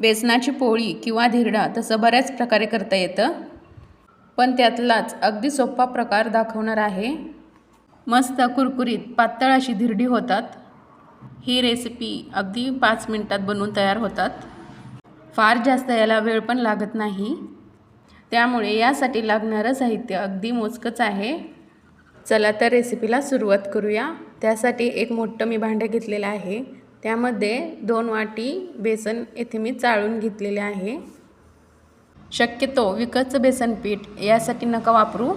बेसनाची पोळी किंवा धिरडा तसं बऱ्याच प्रकारे करता येतं. पण त्यातलाच अगदी सोपा प्रकार दाखवणार आहे. मस्त कुरकुरीत पातळ अशी धिरडी होतात. ही रेसिपी अगदी पाच मिनटात बनवून तयार होतात. फार जास्त याला वेळ पण लागत नाही. त्यामुळे यासाठी लागणारं साहित्य अगदी मोजकंच आहे. चला तर रेसिपीला सुरुवात करूया. त्यासाठी एक मोठं मी भांडं घेतलेलं आहे. त्यामध्ये दोन वाटी बेसन येथे मी चाळून घेतलेले आहे. शक्यतो विकतचं बेसन पीठ यासाठी नका वापरू.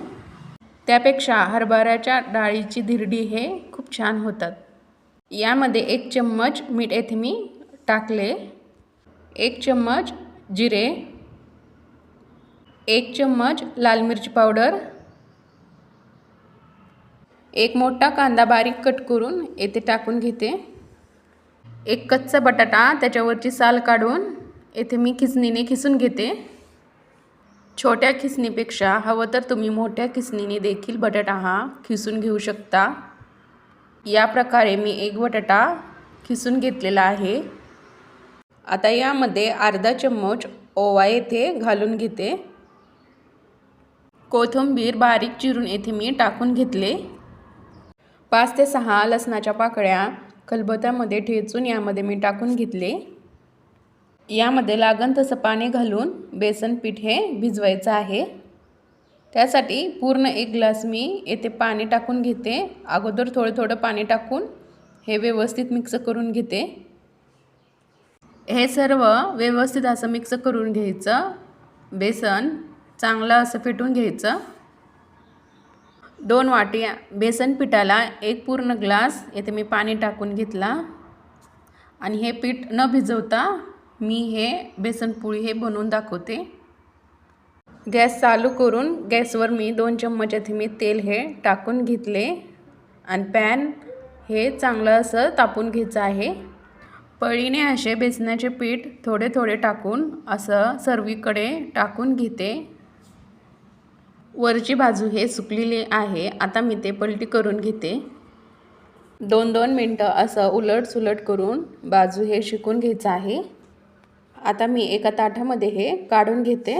त्यापेक्षा हरभऱ्याच्या डाळीची धिरडी हे खूप छान होतात. यामध्ये एक चम्मच मीठ येथे मी टाकले. एक चम्मच जिरे. एक चम्मच लाल मिरची पावडर. एक मोठा कांदा बारीक कट करून येथे टाकून घेते. एक कच्चा बटाटा त्याच्यावरची साल काढून येथे मी खिसणीने खिसून घेते. छोट्या खिसणीपेक्षा हवं तर तुम्ही मोठ्या खिसणीने देखील बटाटा हा खिसून घेऊ शकता. या प्रकारे मी एक बटाटा खिसून घेतलेला आहे. आता यामध्ये अर्धा चम्मच ओवा येथे घालून घेते. कोथिंबीर बारीक चिरून येथे मी टाकून घेतले. पाच ते सहा लसणाच्या पाकळ्या खलबत्यामध्ये ठेचून यामध्ये मी टाकून घेतले. यामध्ये लागण तसं पाणी घालून बेसन पीठ हे भिजवायचं आहे. त्यासाठी पूर्ण एक ग्लास मी येथे पाणी टाकून घेते. अगोदर थोडं थोडं पाणी टाकून हे व्यवस्थित मिक्स करून घेते. हे सर्व व्यवस्थित असं मिक्स करून घ्यायचं. बेसन चांगलं असं फेटून घ्यायचं. दोन वाटी बेसन पिठाला एक पूर्ण ग्लास येथे मी पाणी टाकून घेतला. आणि हे पीठ न भिजवता मी हे बेसन पोळी हे बनवून दाखवते. गॅस चालू करून गॅसवर मी दोन चम्मच येथे मी तेल हे टाकून घेतले. आणि पॅन हे चांगलं असं तापून घ्यायचं आहे. पळीने असे बेसनाचे पीठ थोडे थोडे टाकून असं सर्वीकडे टाकून घेते. वरची बाजू हे सुकलेली आहे. आता मी ते पलटी करून घेते. दोन दोन मिनटं असं उलट सुलट करून बाजू हे शिकून घ्यायचं आहे. आता मी एका ताटामध्ये हे काढून घेते.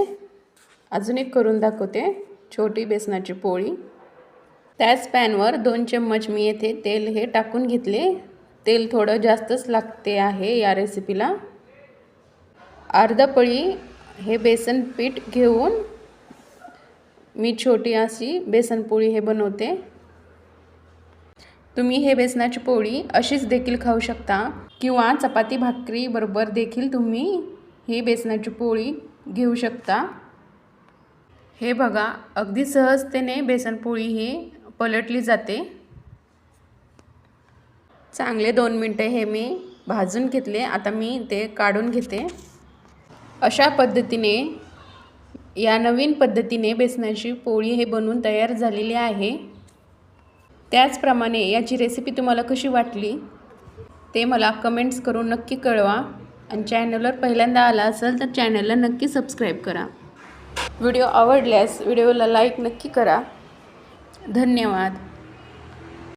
अजून एक करून दाखवते. छोटी बेसनाची पोळी. त्याच पॅनवर दोन चम्मच मी येथे तेल हे टाकून घेतले. तेल थोडं जास्तच लागते आहे या रेसिपीला अर्ध पळी हे बेसन पीठ घेऊन मी छोटी अशी बेसनपोळी हे बनवते. तुम्ही हे बेसनाची पोळी अशीच देखील खाऊ शकता किंवा चपाती भाकरी बरोबर देखील तुम्ही ही बेसनाची पोळी घेऊ शकता. हे बघा अगदी सहजतेने बेसनपोळी ही पलटली जाते. चांगले दोन मिनटं हे मी भाजून घेतले. आता मी ते काढून घेते. अशा पद्धतीने या नवीन पद्धतीने बेसनाची पोळी हे बनवून तयार झालेली आहे. त्याचप्रमाणे याची रेसिपी तुम्हाला कशी वाटली ते मला कमेंट्स करून नक्की कळवा. आणि चॅनलवर पहिल्यांदा आला असेल तर चॅनलला नक्की सबस्क्राईब करा. व्हिडिओ आवडल्यास व्हिडिओला लाईक नक्की करा. धन्यवाद.